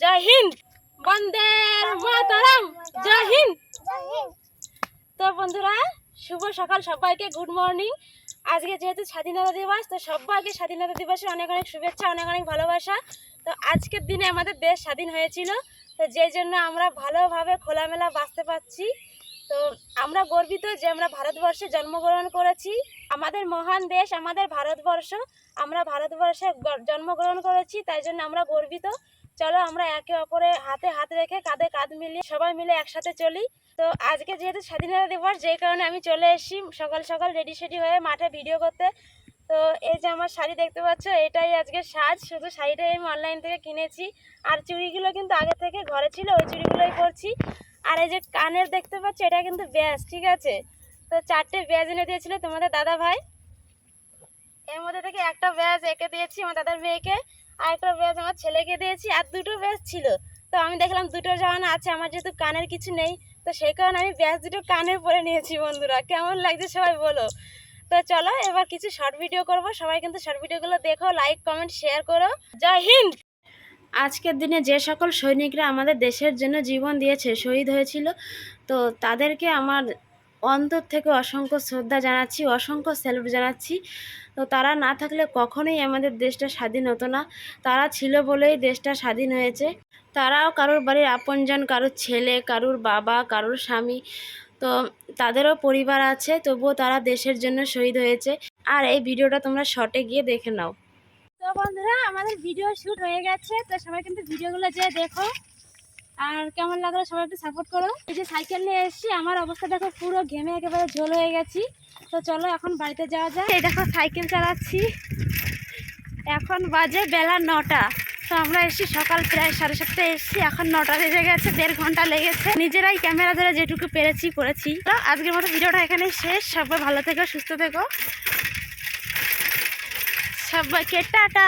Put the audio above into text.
জয় হিন্দ বন্দে মাতারাম জয় হিন্দ তো বন্ধুরা শুভ সকাল সবাইকে গুড মর্নিং আজকে যেহেতু স্বাধীনতা দিবস তো সবাইকে স্বাধীনতা দিবসের অনেক অনেক শুভেচ্ছা, অনেক অনেক ভালোবাসা। তো আজকের দিনে আমাদের দেশ স্বাধীন হয়েছিল। তো যেই জন্য আমরা ভালোভাবে খোলামেলা বাঁচতে পারছি। তো আমরা গর্বিত যে আমরা ভারতবর্ষে জন্মগ্রহণ করেছি। আমাদের মহান দেশ, আমাদের ভারতবর্ষ। আমরা ভারতবর্ষে জন্মগ্রহণ করেছি, তাই জন্য আমরা গর্বিত। চলো আমরা একে অপরে হাতে হাত রেখে কাঁধে কাঁধ মিলিয়ে সবাই মিলে একসাথে চলি। তো আজকে যেহেতু স্বাধীনতা দিবস যেই কারণে আমি চলে এসেছি সকাল সকাল রেডি সেডি হয়ে মাঠে ভিডিও করতে। তো এই যে আমার শাড়ি দেখতে পাচ্ছ, এটাই আজকে সাজ। শুধু শাড়িটাই আমি অনলাইন থেকে কিনেছি। আর চুড়িগুলো কিন্তু আগে থেকে ঘরে ছিল, ওই চুড়িগুলোই পরছি। আর এই যে কানের দেখতে পাচ্ছ, এটা কিন্তু ব্যাস, ঠিক আছে? তো চারটে ব্যাজ এনে দিয়েছিল তোমাদের দাদা ভাই এর মধ্যে থেকে একটা ব্যাজ এঁকে দিয়েছি আমার দাদার মেয়েকে। আর একটা ব্যাজ আমার ছেলেকে দিয়েছি আর দুটো ব্যাজ ছিল। তো আমি দেখলাম দুটো জামানো আছে, আমার যেহেতু কানের কিছু নেই, তো সেই কারণে আমি ব্যাজ দুটো কানে পরে নিয়েছি বন্ধুরা। কেমন লাগছে সবাই বলো। তো চলো, এবার কিছু শর্ট ভিডিও করব। সবাই কিন্তু শর্ট ভিডিওগুলো দেখো লাইক কমেন্ট শেয়ার করো। জয় হিন্দ! আজকের দিনে যে সকল সৈনিকরা আমাদের দেশের জন্য জীবন দিয়েছে, শহীদ হয়েছিল, তো তাদেরকে আমার অন্তর থেকে অসংখ্য শ্রদ্ধা জানাচ্ছি, অসংখ্য স্যালুট জানাচ্ছি। তো তারা না থাকলে কখনোই আমাদের দেশটা স্বাধীন হতো না। তারা ছিল বলেই দেশটা স্বাধীন হয়েছে। তারাও কারোর বাড়ির আপনজন, কারোর ছেলে, কারোর বাবা, কারোর স্বামী। তো তাদেরও পরিবার আছে, তবুও তারা দেশের জন্য শহীদ হয়েছে। আর এই ভিডিওটা তোমরা শর্টে গিয়ে দেখে নাও। তো বন্ধুরা, আমাদের ভিডিও শ্যুট হয়ে গেছে। তো সবাই কিন্তু ভিডিওগুলো যে দেখো আর কেমন লাগল সবাই একটু সাপোর্ট করো। এই যে সাইকেল নিয়ে এসেছি, আমার অবস্থা দেখো পুরো ঘেমে একেবারে ঝোল হয়ে গেছি। তো চলো এখন বাড়িতে যাওয়া যায় এই দেখো সাইকেল চালাচ্ছি। এখন বাজে বেলা নটা। তো আমরা এসেছি সকাল প্রায় সাড়ে সাতটায় এসেছি। এখন নটা বেজে গেছে, দেড় ঘণ্টা লেগেছে। নিজেরাই ক্যামেরা ধরে যেটুকু পেরেছি করেছি। তো আজকের মতো ভিডিওটা এখানে শেষ। সবাই ভালো থেকো, সুস্থ থেকো। সবাইকে টাটা।